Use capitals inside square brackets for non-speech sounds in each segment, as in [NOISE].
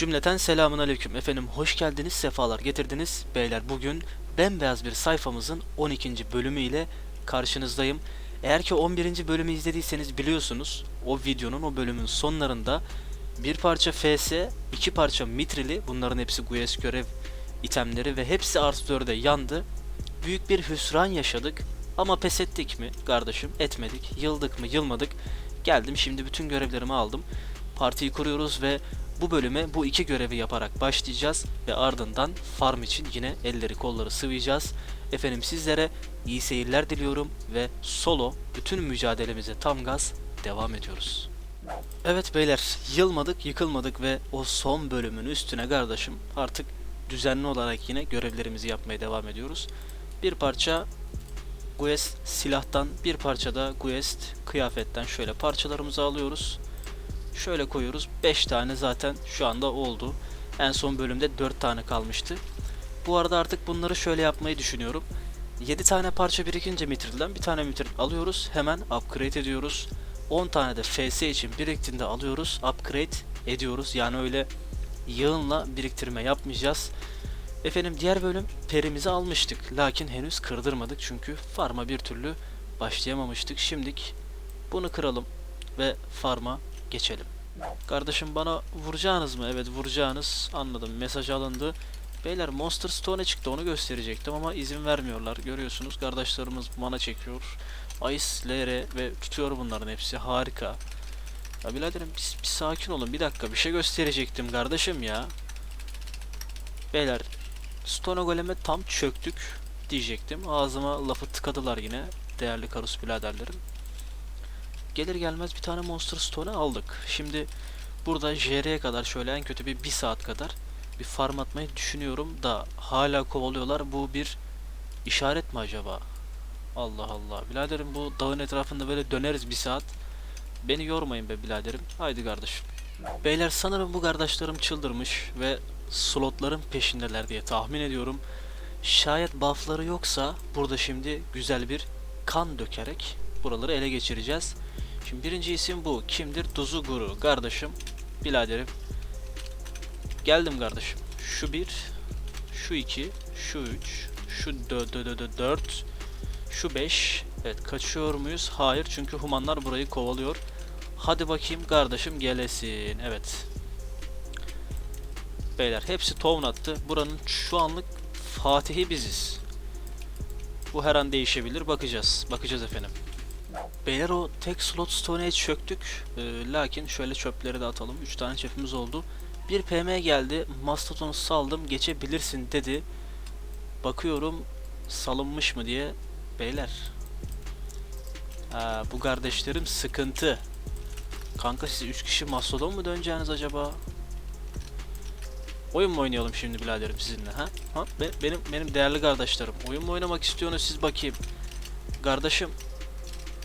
Cümleten selamun aleyküm efendim hoş geldiniz sefalar getirdiniz beyler bugün bembeyaz bir sayfamızın 12. bölümü ile karşınızdayım. Eğer ki 11. bölümü izlediyseniz biliyorsunuz o videonun o bölümün sonlarında bir parça FS, iki parça mitrili bunların hepsi GUES görev itemleri ve hepsi artı 4'e yandı. Büyük bir hüsran yaşadık ama pes ettik mi kardeşim etmedik yıldık mı yılmadık geldim şimdi bütün görevlerimi aldım partiyi kuruyoruz ve bu bölüme bu iki görevi yaparak başlayacağız ve ardından farm için yine elleri kolları sıvayacağız. Efendim sizlere iyi seyirler diliyorum ve solo bütün mücadelemize tam gaz devam ediyoruz. Evet beyler yılmadık yıkılmadık ve o son bölümün üstüne kardeşim artık düzenli olarak yine görevlerimizi yapmaya devam ediyoruz. Bir parça Guest silahtan bir parça da Guest kıyafetten şöyle parçalarımızı alıyoruz. Şöyle koyuyoruz. 5 tane zaten şu anda oldu. En son bölümde 4 tane kalmıştı. Bu arada artık bunları şöyle yapmayı düşünüyorum. 7 tane parça birikince mitrilden bir tane mitril alıyoruz. Hemen upgrade ediyoruz. 10 tane de FS için biriktiğinde alıyoruz. Upgrade ediyoruz. Yani öyle yığınla biriktirme yapmayacağız. Efendim diğer bölüm perimizi almıştık. Lakin henüz kırdırmadık çünkü farma bir türlü başlayamamıştık. Şimdik bunu kıralım ve farma geçelim. Kardeşim bana vuracağınız mı? Evet vuracağınız. Anladım. Mesaj alındı. Beyler Monster Stone çıktı onu gösterecektim ama izin vermiyorlar. Görüyorsunuz kardeşlerimiz mana çekiyor. Ice, LR ve tutuyor bunların hepsi. Harika. Ya biraderim bir, bir sakin olun. Bir dakika bir şey gösterecektim kardeşim ya. Beyler Stone Golem'e tam çöktük diyecektim. Ağzıma lafı tıkadılar yine. Değerli Karus biraderlerim. Gelir gelmez bir tane Monster Stone aldık. Şimdi burada JR'ye kadar şöyle en kötü bir, bir saat kadar bir farm atmayı düşünüyorum da hala kovalıyorlar. Bu bir işaret mi acaba? Allah Allah. Biraderim bu dağın etrafında böyle döneriz bir saat. Beni yormayın be biraderim. Haydi kardeşim. Beyler sanırım bu kardeşlerim çıldırmış ve slotların peşindeler diye tahmin ediyorum. Şayet buffları yoksa burada şimdi güzel bir kan dökerek buraları ele geçireceğiz. Şimdi birinci isim bu. Kimdir? Duzuguru. Kardeşim. Biladerim. Geldim kardeşim. Şu bir. Şu iki. Şu üç. Şu dö dö dö dö dört. Şu beş. Evet kaçıyor muyuz? Hayır çünkü humanlar burayı kovalıyor. Hadi bakayım kardeşim gelesin. Evet. Beyler hepsi town attı. Buranın şu anlık Fatihi biziz. Bu her an değişebilir. Bakacağız. Bakacağız efendim. Beyler o tek slot stone'e çöktük. Ee, lakin şöyle çöpleri de atalım. 3 tane çöpümüz oldu. Bir PM geldi. Mastodon'u saldım. Geçebilirsin dedi. Bakıyorum salınmış mı diye. Beyler. Ha, bu kardeşlerim sıkıntı. Kanka siz 3 kişi Mastodon mu döneceğiniz acaba? Oyun mu oynayalım şimdi biraderim sizinle ha? Ha? Be- benim benim değerli kardeşlerim. Oyun mu oynamak istiyorsunuz siz bakayım. Kardeşim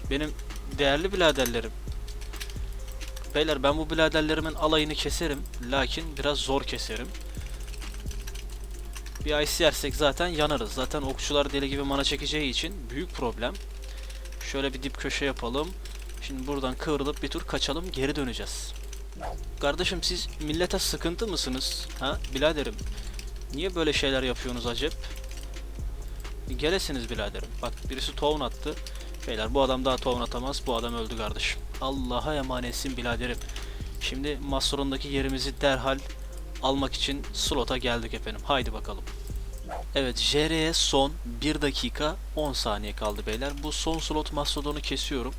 benim değerli biraderlerim. Beyler ben bu biraderlerimin alayını keserim. Lakin biraz zor keserim. Bir ice yersek zaten yanarız. Zaten okçular deli gibi mana çekeceği için büyük problem. Şöyle bir dip köşe yapalım. Şimdi buradan kıvrılıp bir tur kaçalım geri döneceğiz. Kardeşim siz millete sıkıntı mısınız? Ha biraderim. Niye böyle şeyler yapıyorsunuz acep? Gelesiniz biraderim. Bak birisi tohum attı. Beyler bu adam daha tohum atamaz. Bu adam öldü kardeşim. Allah'a emanetsin biraderim. Şimdi Master'ındaki yerimizi derhal almak için slota geldik efendim. Haydi bakalım. Evet JR'ye son 1 dakika 10 saniye kaldı beyler. Bu son slot Mastodon'u kesiyorum.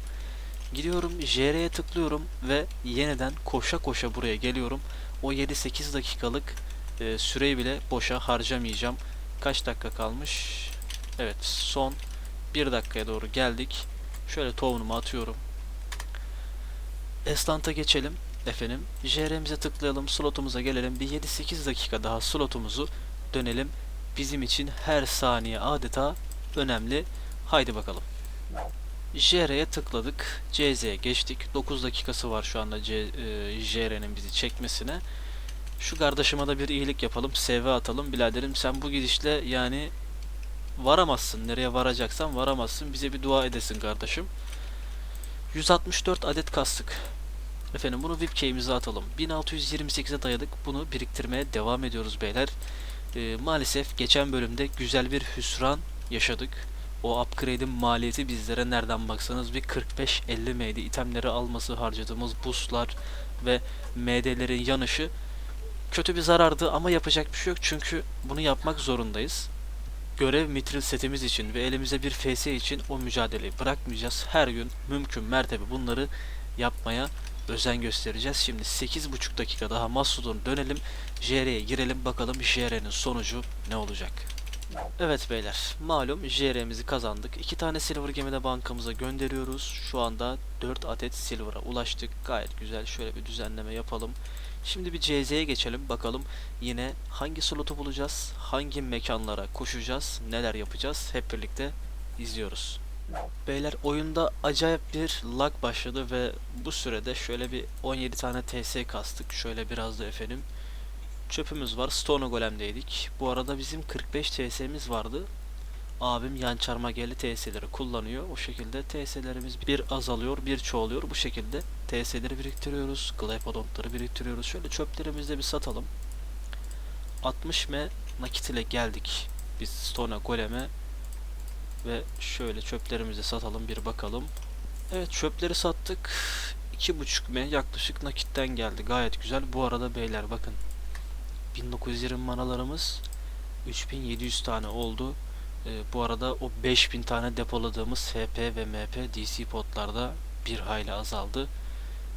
Gidiyorum JR'ye tıklıyorum ve yeniden koşa koşa buraya geliyorum. O 7-8 dakikalık e, süreyi bile boşa harcamayacağım. Kaç dakika kalmış? Evet son 1 dakikaya doğru geldik. Şöyle tohunumu atıyorum. Eslant'a geçelim efendim. JR'mize tıklayalım, slotumuza gelelim. Bir 7-8 dakika daha slotumuzu dönelim. Bizim için her saniye adeta önemli. Haydi bakalım. JR'ye tıkladık. CZ'ye geçtik. 9 dakikası var şu anda e, JR'nin bizi çekmesine. Şu kardeşime de bir iyilik yapalım. SV atalım. Biraderim sen bu gidişle yani varamazsın. Nereye varacaksan varamazsın. Bize bir dua edesin kardeşim. 164 adet kastık. Efendim bunu VIP key'imize atalım. 1628'e dayadık. Bunu biriktirmeye devam ediyoruz beyler. Ee, maalesef geçen bölümde güzel bir hüsran yaşadık. O upgrade'in maliyeti bizlere nereden baksanız bir 45-50 MD itemleri alması harcadığımız boostlar ve MD'lerin yanışı kötü bir zarardı ama yapacak bir şey yok çünkü bunu yapmak zorundayız. Görev mitril setimiz için ve elimize bir FS için o mücadeleyi bırakmayacağız. Her gün mümkün mertebe bunları yapmaya özen göstereceğiz. Şimdi 8,5 dakika daha Masud'un dönelim. JR'ye girelim bakalım JR'nin sonucu ne olacak. Evet beyler malum JR'mizi kazandık. 2 tane silver gemide bankamıza gönderiyoruz. Şu anda 4 adet silver'a ulaştık. Gayet güzel. Şöyle bir düzenleme yapalım. Şimdi bir CZ'ye geçelim bakalım yine hangi slotu bulacağız, hangi mekanlara koşacağız, neler yapacağız hep birlikte izliyoruz. Beyler oyunda acayip bir lag başladı ve bu sürede şöyle bir 17 tane TS kastık. Şöyle biraz da efendim. Çöpümüz var. Stone Golem'deydik. Bu arada bizim 45 TS'miz vardı. Abim yan çarma geldi TS'leri kullanıyor. O şekilde TS'lerimiz bir azalıyor, bir çoğalıyor. Bu şekilde TS'leri biriktiriyoruz. Glyphodontları biriktiriyoruz. Şöyle çöplerimizi de bir satalım. 60 M nakit ile geldik. Biz Stone Golem'e ve şöyle çöplerimizi satalım bir bakalım. Evet çöpleri sattık. 2.5 M yaklaşık nakitten geldi. Gayet güzel. Bu arada beyler bakın. 1920 manalarımız 3700 tane oldu. Ee, bu arada o 5000 tane depoladığımız SP ve MP DC potlarda bir hayli azaldı.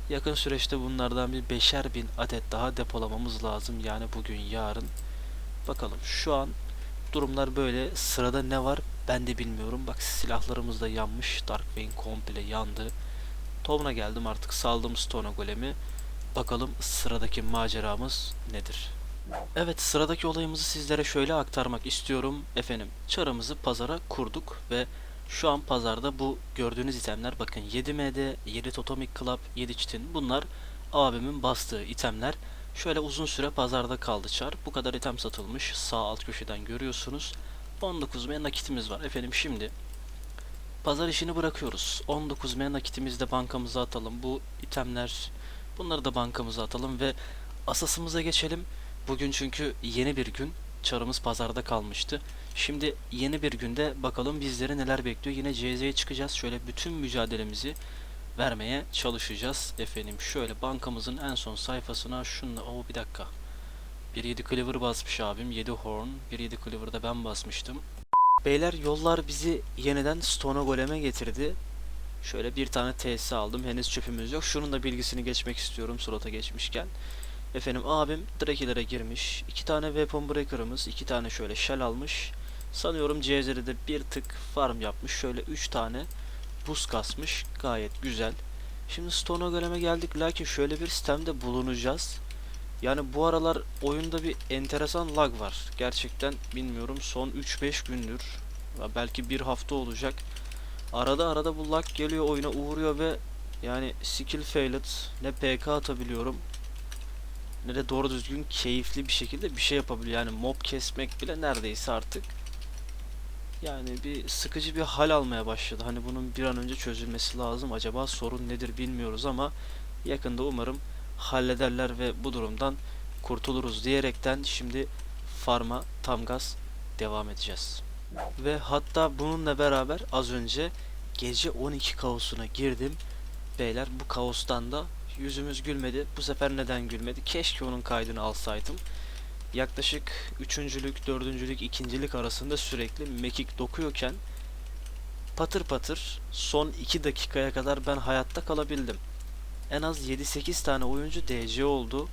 Yakın süreçte bunlardan bir 5'er bin adet daha depolamamız lazım. Yani bugün yarın. Bakalım şu an durumlar böyle. Sırada ne var ben de bilmiyorum. Bak silahlarımız da yanmış. Darkwing komple yandı. Tom'una geldim artık saldım Stone Golem'i. Bakalım sıradaki maceramız nedir? Evet sıradaki olayımızı sizlere şöyle aktarmak istiyorum. Efendim çarımızı pazara kurduk ve şu an pazarda bu gördüğünüz itemler bakın 7MD, 7 Totomic Club, 7 Çitin bunlar abimin bastığı itemler. Şöyle uzun süre pazarda kaldı çar. Bu kadar item satılmış. Sağ alt köşeden görüyorsunuz. 19 M nakitimiz var. Efendim şimdi pazar işini bırakıyoruz. 19 M nakitimizi de bankamıza atalım. Bu itemler bunları da bankamıza atalım ve asasımıza geçelim. Bugün çünkü yeni bir gün. Çarımız pazarda kalmıştı. Şimdi yeni bir günde bakalım bizleri neler bekliyor. Yine CZ'ye çıkacağız. Şöyle bütün mücadelemizi vermeye çalışacağız. Efendim şöyle bankamızın en son sayfasına şunla... Oo bir dakika. 1.7 Cleaver basmış abim. 7 Horn. 1.7 Cleaver'da ben basmıştım. Beyler yollar bizi yeniden Stone Golem'e getirdi. Şöyle bir tane TS aldım. Henüz çöpümüz yok. Şunun da bilgisini geçmek istiyorum slota geçmişken. Efendim abim Drakilere girmiş. iki tane Weapon Breaker'ımız, iki tane şöyle Shell almış. Sanıyorum CZ'de de bir tık farm yapmış. Şöyle üç tane buz kasmış. Gayet güzel. Şimdi Stone Golem'e geldik. Lakin şöyle bir sistemde bulunacağız. Yani bu aralar oyunda bir enteresan lag var. Gerçekten bilmiyorum son 3-5 gündür. Belki bir hafta olacak. Arada arada bu lag geliyor oyuna uğruyor ve yani skill failed ne PK atabiliyorum ne de doğru düzgün keyifli bir şekilde bir şey yapabiliyor. Yani mob kesmek bile neredeyse artık yani bir sıkıcı bir hal almaya başladı. Hani bunun bir an önce çözülmesi lazım. Acaba sorun nedir bilmiyoruz ama yakında umarım hallederler ve bu durumdan kurtuluruz diyerekten şimdi farma tam gaz devam edeceğiz. Ve hatta bununla beraber az önce gece 12 kaosuna girdim. Beyler bu kaostan da yüzümüz gülmedi. Bu sefer neden gülmedi? Keşke onun kaydını alsaydım. Yaklaşık üçüncülük, dördüncülük, ikincilik arasında sürekli mekik dokuyorken patır patır son 2 dakikaya kadar ben hayatta kalabildim. En az 7-8 tane oyuncu DC oldu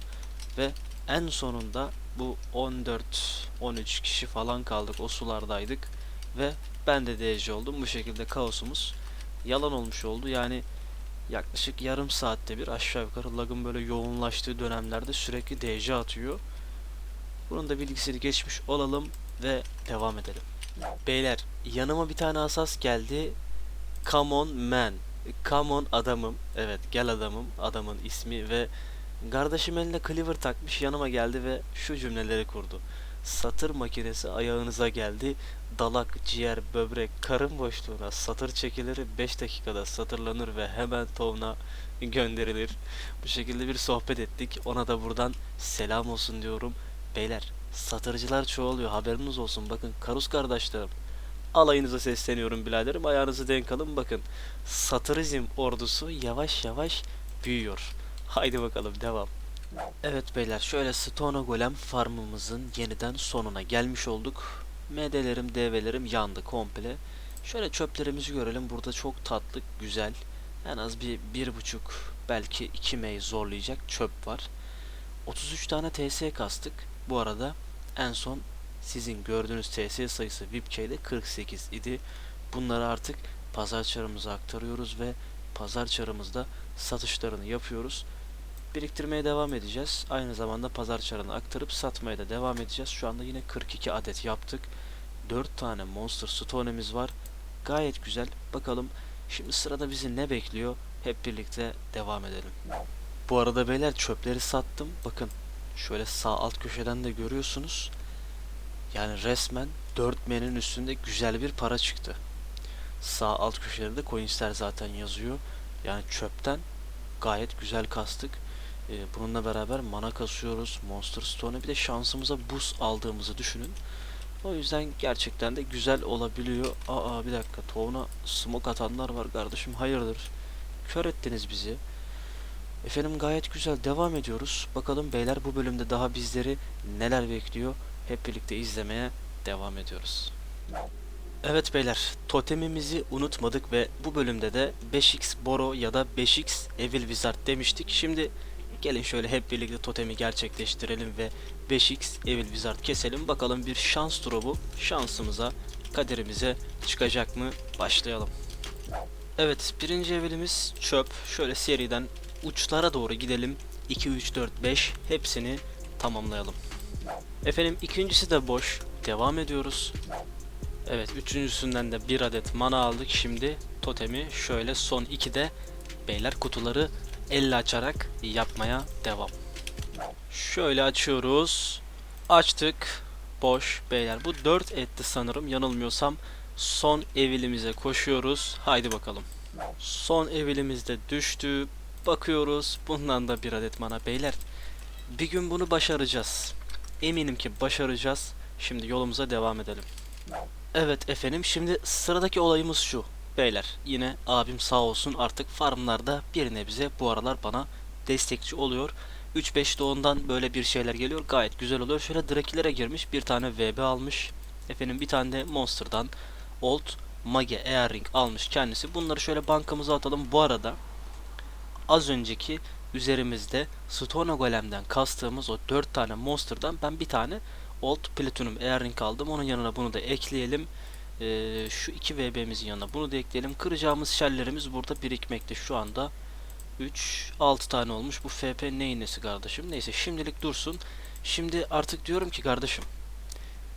ve en sonunda bu 14-13 kişi falan kaldık o sulardaydık ve ben de DC oldum. Bu şekilde kaosumuz yalan olmuş oldu. Yani yaklaşık yarım saatte bir aşağı yukarı lagın böyle yoğunlaştığı dönemlerde sürekli DC atıyor. Bunun da bilgisini geçmiş olalım ve devam edelim. Beyler yanıma bir tane asas geldi. Come on man. Come on adamım. Evet gel adamım. Adamın ismi ve kardeşim eline cleaver takmış yanıma geldi ve şu cümleleri kurdu. Satır makinesi ayağınıza geldi. Dalak, ciğer, böbrek, karın boşluğuna satır çekilir, 5 dakikada satırlanır ve hemen tovna gönderilir. Bu şekilde bir sohbet ettik. Ona da buradan selam olsun diyorum. Beyler, satırcılar çoğalıyor. Haberiniz olsun. Bakın Karus kardeşlerim. Alayınıza sesleniyorum biraderim. Ayağınızı denk alın. Bakın satırızm ordusu yavaş yavaş büyüyor. Haydi bakalım devam. Evet beyler şöyle Stone Golem farmımızın yeniden sonuna gelmiş olduk. MD'lerim, DV'lerim yandı komple. Şöyle çöplerimizi görelim. Burada çok tatlı, güzel. En az bir, bir buçuk belki 2 M'yi zorlayacak çöp var. 33 tane TS kastık. Bu arada en son sizin gördüğünüz TS sayısı VIPK'de 48 idi. Bunları artık pazar çarımıza aktarıyoruz ve pazar çarımızda satışlarını yapıyoruz. Biriktirmeye devam edeceğiz. Aynı zamanda pazar çarına aktarıp satmaya da devam edeceğiz. Şu anda yine 42 adet yaptık. 4 tane Monster Stone'imiz var. Gayet güzel. Bakalım şimdi sırada bizi ne bekliyor? Hep birlikte devam edelim. Bu arada beyler çöpleri sattım. Bakın şöyle sağ alt köşeden de görüyorsunuz. Yani resmen 4 menin üstünde güzel bir para çıktı. Sağ alt köşede de zaten yazıyor. Yani çöpten gayet güzel kastık. Ee, bununla beraber mana kasıyoruz. Monster Stone'a bir de şansımıza buz aldığımızı düşünün. O yüzden gerçekten de güzel olabiliyor. Aa bir dakika. Toğuna smoke atanlar var kardeşim. Hayırdır? Kör ettiniz bizi. Efendim gayet güzel devam ediyoruz. Bakalım beyler bu bölümde daha bizleri neler bekliyor. Hep birlikte izlemeye devam ediyoruz. Evet beyler, totemimizi unutmadık ve bu bölümde de 5x Boro ya da 5x Evil Wizard demiştik. Şimdi gelin şöyle hep birlikte totemi gerçekleştirelim ve 5x Evil Wizard keselim. Bakalım bir şans drop'u şansımıza, kaderimize çıkacak mı? Başlayalım. Evet, birinci evilimiz çöp. Şöyle seriden uçlara doğru gidelim. 2, 3, 4, 5 hepsini tamamlayalım. Efendim ikincisi de boş. Devam ediyoruz. Evet üçüncüsünden de bir adet mana aldık. Şimdi totemi şöyle son 2'de beyler kutuları elle açarak yapmaya devam. Şöyle açıyoruz. Açtık. Boş beyler. Bu 4 etti sanırım yanılmıyorsam. Son evilimize koşuyoruz. Haydi bakalım. Son evilimiz de düştü. Bakıyoruz. Bundan da bir adet mana beyler. Bir gün bunu başaracağız. Eminim ki başaracağız. Şimdi yolumuza devam edelim. Evet efendim şimdi sıradaki olayımız şu. Beyler yine abim sağ olsun artık farmlarda bir nebze bu aralar bana destekçi oluyor. 3-5 ondan böyle bir şeyler geliyor gayet güzel oluyor. Şöyle Drakilere girmiş bir tane VB almış. Efendim bir tane de Monster'dan Old Mage Earring almış kendisi. Bunları şöyle bankamıza atalım. Bu arada az önceki üzerimizde Stone Golem'den kastığımız o 4 tane Monster'dan ben bir tane Old Platinum Earring aldım. Onun yanına bunu da ekleyelim. Ee, şu 2 VB'mizin yanına bunu da ekleyelim. Kıracağımız şellerimiz burada birikmekte şu anda. 3, 6 tane olmuş. Bu FP neyin nesi kardeşim? Neyse şimdilik dursun. Şimdi artık diyorum ki kardeşim.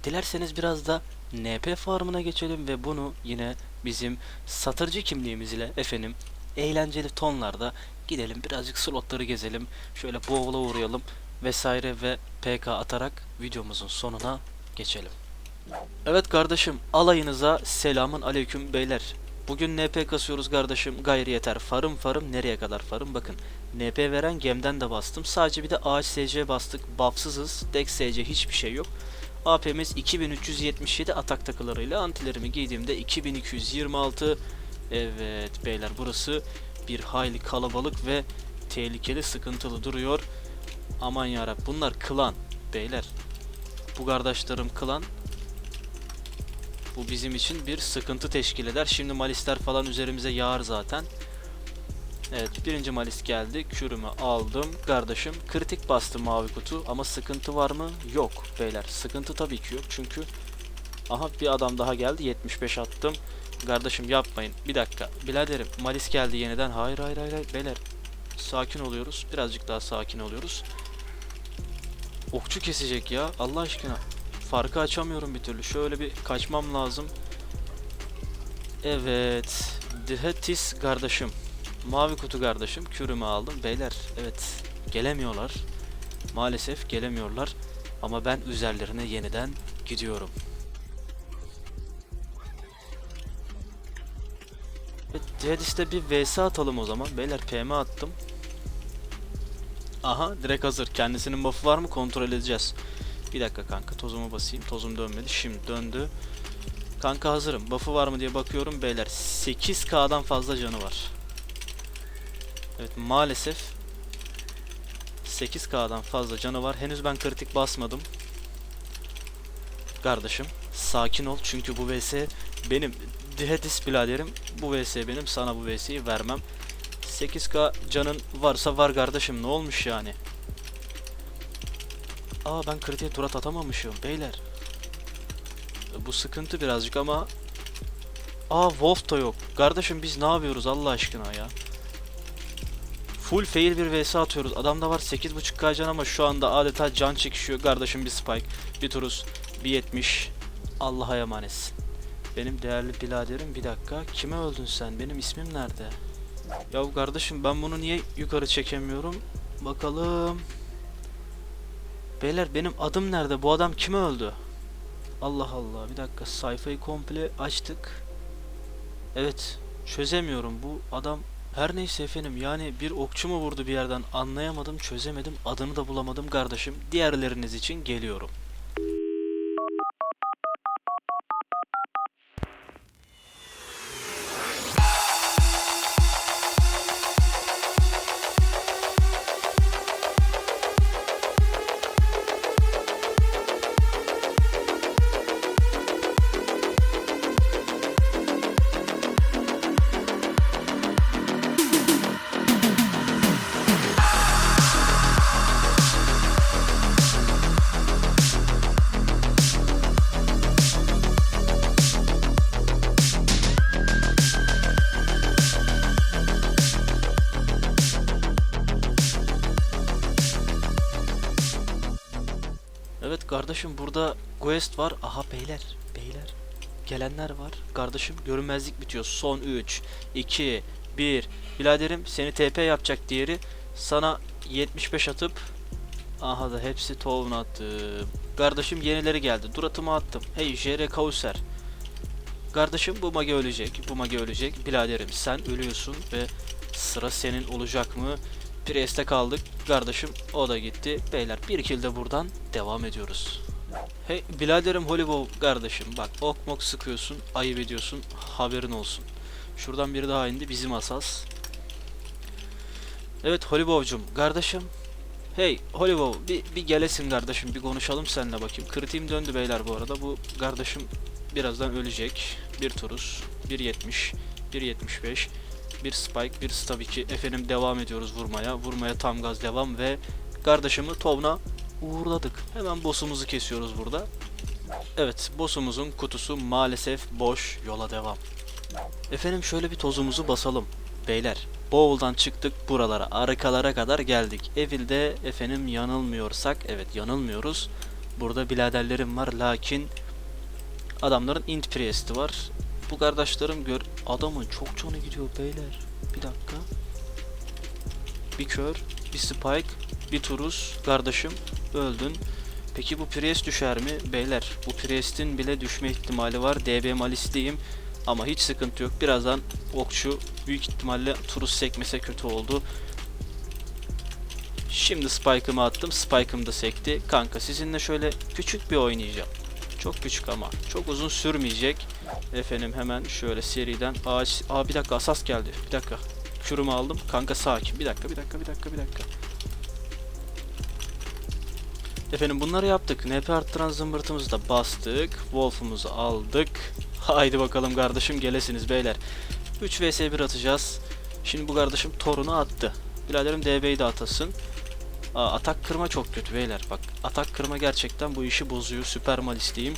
Dilerseniz biraz da NP farmına geçelim ve bunu yine bizim satırcı kimliğimiz ile efendim eğlenceli tonlarda gidelim birazcık slotları gezelim. Şöyle bowl'a uğrayalım vesaire ve PK atarak videomuzun sonuna geçelim. Evet kardeşim alayınıza selamın aleyküm beyler. Bugün NP kasıyoruz kardeşim gayri yeter. Farım farım nereye kadar farım bakın. NP veren gemden de bastım. Sadece bir de ağaç SC bastık. Buffsızız. Dex SC hiçbir şey yok. AP'miz 2377 atak takılarıyla antilerimi giydiğimde 2226 Evet beyler burası bir hayli kalabalık ve tehlikeli sıkıntılı duruyor. Aman yarab bunlar klan beyler. Bu kardeşlerim klan. Bu bizim için bir sıkıntı teşkil eder. Şimdi malisler falan üzerimize yağar zaten. Evet birinci malis geldi. Kürümü aldım. Kardeşim kritik bastı mavi kutu ama sıkıntı var mı? Yok beyler. Sıkıntı tabii ki yok çünkü Aha bir adam daha geldi. 75 attım. Kardeşim yapmayın. Bir dakika. Biladerim malis geldi yeniden. Hayır hayır hayır, hayır. beyler. Sakin oluyoruz. Birazcık daha sakin oluyoruz. Okçu kesecek ya. Allah aşkına. Farkı açamıyorum bir türlü. Şöyle bir kaçmam lazım. Evet. Dihetis kardeşim. Mavi kutu kardeşim. Kürümü aldım. Beyler evet gelemiyorlar. Maalesef gelemiyorlar. Ama ben üzerlerine yeniden gidiyorum. Evet, Dihedis'te bir vs atalım o zaman. Beyler PM attım. Aha direkt hazır. Kendisinin buff'u var mı kontrol edeceğiz. Bir dakika kanka tozumu basayım. Tozum dönmedi. Şimdi döndü. Kanka hazırım. Buff'ı var mı diye bakıyorum beyler. 8k'dan fazla canı var. Evet maalesef 8k'dan fazla canı var. Henüz ben kritik basmadım. Kardeşim sakin ol çünkü bu vs benim Dihedis biraderim bu vs benim sana bu vs'yi vermem. 8k canın varsa var kardeşim ne olmuş yani? Aa ben kritiğe turat atamamışım beyler. Bu sıkıntı birazcık ama Aa Wolf da yok. Kardeşim biz ne yapıyoruz Allah aşkına ya? Full fail bir vs atıyoruz. Adamda var 8.5k can ama şu anda adeta can çekişiyor. Kardeşim bir spike, bir turus, bir 70. Allah'a emanetsin. Benim değerli biraderim bir dakika. Kime öldün sen? Benim ismim nerede? Ya kardeşim ben bunu niye yukarı çekemiyorum? Bakalım. Beyler benim adım nerede? Bu adam kime öldü? Allah Allah. Bir dakika sayfayı komple açtık. Evet. Çözemiyorum. Bu adam her neyse efendim yani bir okçu mu vurdu bir yerden anlayamadım çözemedim adını da bulamadım kardeşim. Diğerleriniz için geliyorum. Kardeşim burada quest var. Aha beyler, beyler. Gelenler var. Kardeşim görünmezlik bitiyor. Son 3, 2, 1. Biladerim seni TP yapacak diğeri. Sana 75 atıp Aha da hepsi tohum attım. Kardeşim yenileri geldi. Duratımı attım. Hey JR Kauser. Kardeşim bu mage ölecek. Bu mage ölecek. Biladerim sen ölüyorsun ve sıra senin olacak mı? Priest'e kaldık. Kardeşim o da gitti. Beyler bir kill de buradan devam ediyoruz. Hey biladerim Hollywood kardeşim bak ok mok sıkıyorsun ayıp ediyorsun haberin olsun. Şuradan biri daha indi bizim asas. Evet Hollywood'cum kardeşim. Hey Hollywood bir, bir gelesin kardeşim bir konuşalım seninle bakayım. Kritiğim döndü beyler bu arada bu kardeşim birazdan ölecek. Bir turus 1.70 1.75 bir spike, bir tabii ki efendim devam ediyoruz vurmaya. Vurmaya tam gaz devam ve kardeşimi Tovna uğurladık. Hemen boss'umuzu kesiyoruz burada. Evet, boss'umuzun kutusu maalesef boş. Yola devam. Efendim şöyle bir tozumuzu basalım. Beyler, Bowl'dan çıktık buralara, arkalara kadar geldik. Evil'de efendim yanılmıyorsak, evet yanılmıyoruz. Burada biraderlerim var lakin adamların int priest'i var. Bu kardeşlerim gör adamın çok canı gidiyor beyler. Bir dakika. Bir kör, bir spike, bir turus kardeşim öldün. Peki bu priest düşer mi? Beyler bu priest'in bile düşme ihtimali var. DB malisliyim ama hiç sıkıntı yok. Birazdan okçu büyük ihtimalle turus sekmese kötü oldu. Şimdi spike'ımı attım. Spike'ım da sekti. Kanka sizinle şöyle küçük bir oynayacağım. Çok küçük ama. Çok uzun sürmeyecek. Efendim hemen şöyle seriden ağaç... Aa bir dakika asas geldi. Bir dakika. Kürümü aldım. Kanka sakin. Bir dakika bir dakika bir dakika bir dakika. Efendim bunları yaptık. NP arttıran zımbırtımızı da bastık. Wolf'umuzu aldık. Haydi bakalım kardeşim gelesiniz beyler. 3 vs 1 atacağız. Şimdi bu kardeşim torunu attı. Biraderim DB'yi de atasın. Aa, atak kırma çok kötü beyler. Bak atak kırma gerçekten bu işi bozuyor. Süper malisteyim.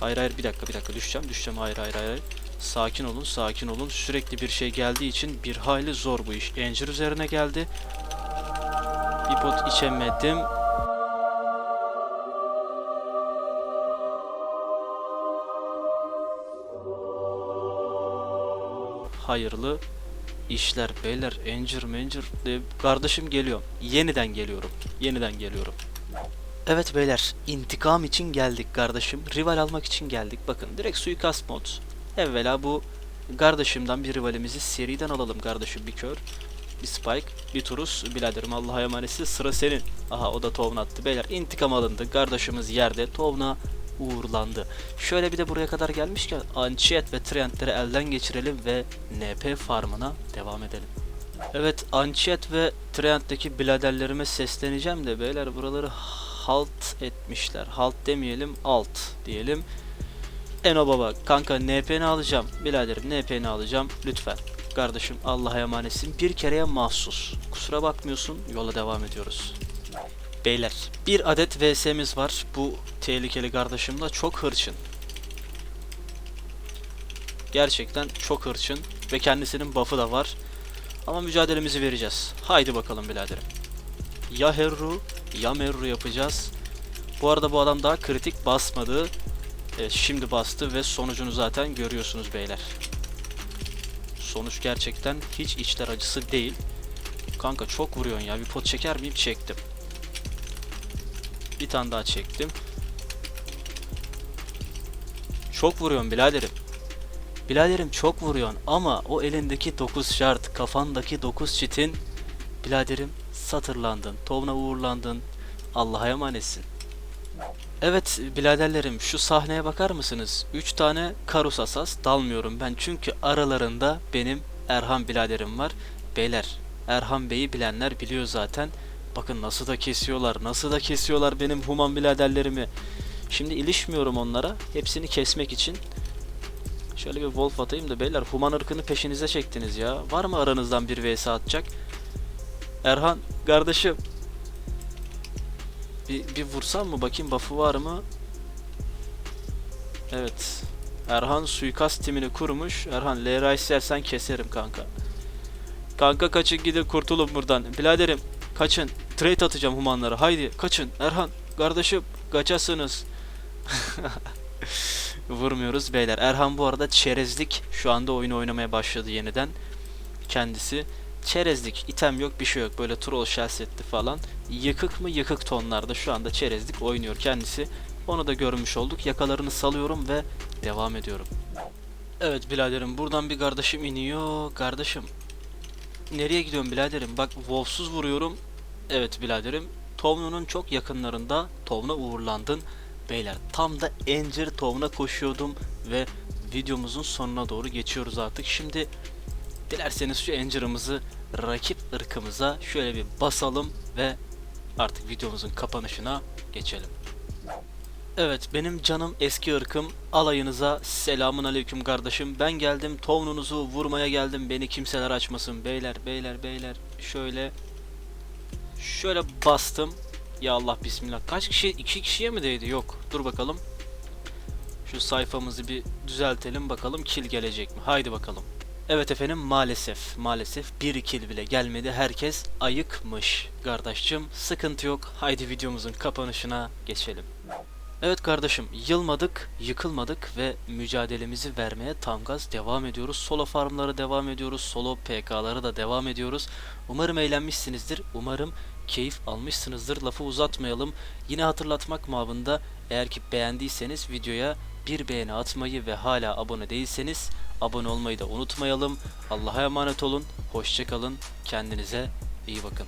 Hayır hayır bir dakika bir dakika düşeceğim düşeceğim hayır hayır hayır. Sakin olun sakin olun. Sürekli bir şey geldiği için bir hayli zor bu iş. Encir üzerine geldi. Bir pot içemedim. Hayırlı işler beyler encir mencir de kardeşim geliyor. Yeniden geliyorum. Yeniden geliyorum. Evet beyler intikam için geldik kardeşim. Rival almak için geldik. Bakın direkt suikast mod. Evvela bu kardeşimden bir rivalimizi seriden alalım kardeşim bir kör. Bir Spike, bir Turus, biraderim Allah'a emanetsin sıra senin. Aha o da Tovna attı. Beyler intikam alındı. Kardeşimiz yerde. Tovna uğurlandı. Şöyle bir de buraya kadar gelmişken Anchiet ve Trent'leri elden geçirelim ve NP farmına devam edelim. Evet Anchiet ve Trent'teki biraderlerime sesleneceğim de beyler buraları halt etmişler. Halt demeyelim alt diyelim. Eno baba kanka NP'ni alacağım. Biraderim NP'ni alacağım lütfen. Kardeşim Allah'a emanetsin. Bir kereye mahsus. Kusura bakmıyorsun. Yola devam ediyoruz. Beyler bir adet VS'miz var. Bu tehlikeli kardeşimle çok hırçın. Gerçekten çok hırçın ve kendisinin buff'ı da var. Ama mücadelemizi vereceğiz. Haydi bakalım biraderim. Ya Herru ya Merru yapacağız. Bu arada bu adam daha kritik basmadı. Evet, şimdi bastı ve sonucunu zaten görüyorsunuz beyler. Sonuç gerçekten hiç içler acısı değil. Kanka çok vuruyorsun ya. Bir pot çeker miyim? Çektim. Bir tane daha çektim. Çok vuruyorsun biraderim. Biraderim çok vuruyorsun ama o elindeki 9 şart, kafandaki 9 çitin biraderim satırlandın, tovna uğurlandın. Allah'a emanetsin. Evet biraderlerim şu sahneye bakar mısınız? 3 tane Karus Asas dalmıyorum ben çünkü aralarında benim Erhan biraderim var. Beyler Erhan Bey'i bilenler biliyor zaten. Bakın nasıl da kesiyorlar, nasıl da kesiyorlar benim human biraderlerimi. Şimdi ilişmiyorum onlara. Hepsini kesmek için. Şöyle bir wolf atayım da beyler human ırkını peşinize çektiniz ya. Var mı aranızdan bir vs atacak? Erhan kardeşim. Bir, bir vursam mı bakayım buff'ı var mı? Evet. Erhan suikast timini kurmuş. Erhan Leray istersen keserim kanka. Kanka kaçın gidin kurtulun buradan. Biladerim kaçın. Trade atacağım humanlara. Haydi kaçın. Erhan kardeşim kaçasınız. [LAUGHS] Vurmuyoruz beyler. Erhan bu arada çerezlik şu anda oyunu oynamaya başladı yeniden. Kendisi çerezlik, item yok bir şey yok. Böyle troll setti falan. Yıkık mı yıkık tonlarda şu anda çerezlik oynuyor kendisi. Onu da görmüş olduk. Yakalarını salıyorum ve devam ediyorum. Evet biraderim buradan bir kardeşim iniyor. Kardeşim nereye gidiyorum biraderim? Bak Wolf'suz vuruyorum. Evet biraderim. Tovno'nun çok yakınlarında Tovna uğurlandın. Beyler tam da Encir Tovna koşuyordum ve videomuzun sonuna doğru geçiyoruz artık. Şimdi dilerseniz şu Encir'ımızı rakip ırkımıza şöyle bir basalım ve artık videomuzun kapanışına geçelim. Evet benim canım eski ırkım alayınıza selamun aleyküm kardeşim ben geldim tovnunuzu vurmaya geldim beni kimseler açmasın beyler beyler beyler şöyle şöyle bastım. Ya Allah bismillah. Kaç kişi? İki kişiye mi değdi? Yok. Dur bakalım. Şu sayfamızı bir düzeltelim bakalım. Kill gelecek mi? Haydi bakalım. Evet efendim maalesef. Maalesef bir kill bile gelmedi. Herkes ayıkmış. Kardeşçim sıkıntı yok. Haydi videomuzun kapanışına geçelim. Evet kardeşim yılmadık, yıkılmadık ve mücadelemizi vermeye tam gaz devam ediyoruz. Solo farmlara devam ediyoruz, solo PK'lara da devam ediyoruz. Umarım eğlenmişsinizdir, umarım keyif almışsınızdır. Lafı uzatmayalım. Yine hatırlatmak mabında eğer ki beğendiyseniz videoya bir beğeni atmayı ve hala abone değilseniz abone olmayı da unutmayalım. Allah'a emanet olun, hoşçakalın, kendinize iyi bakın.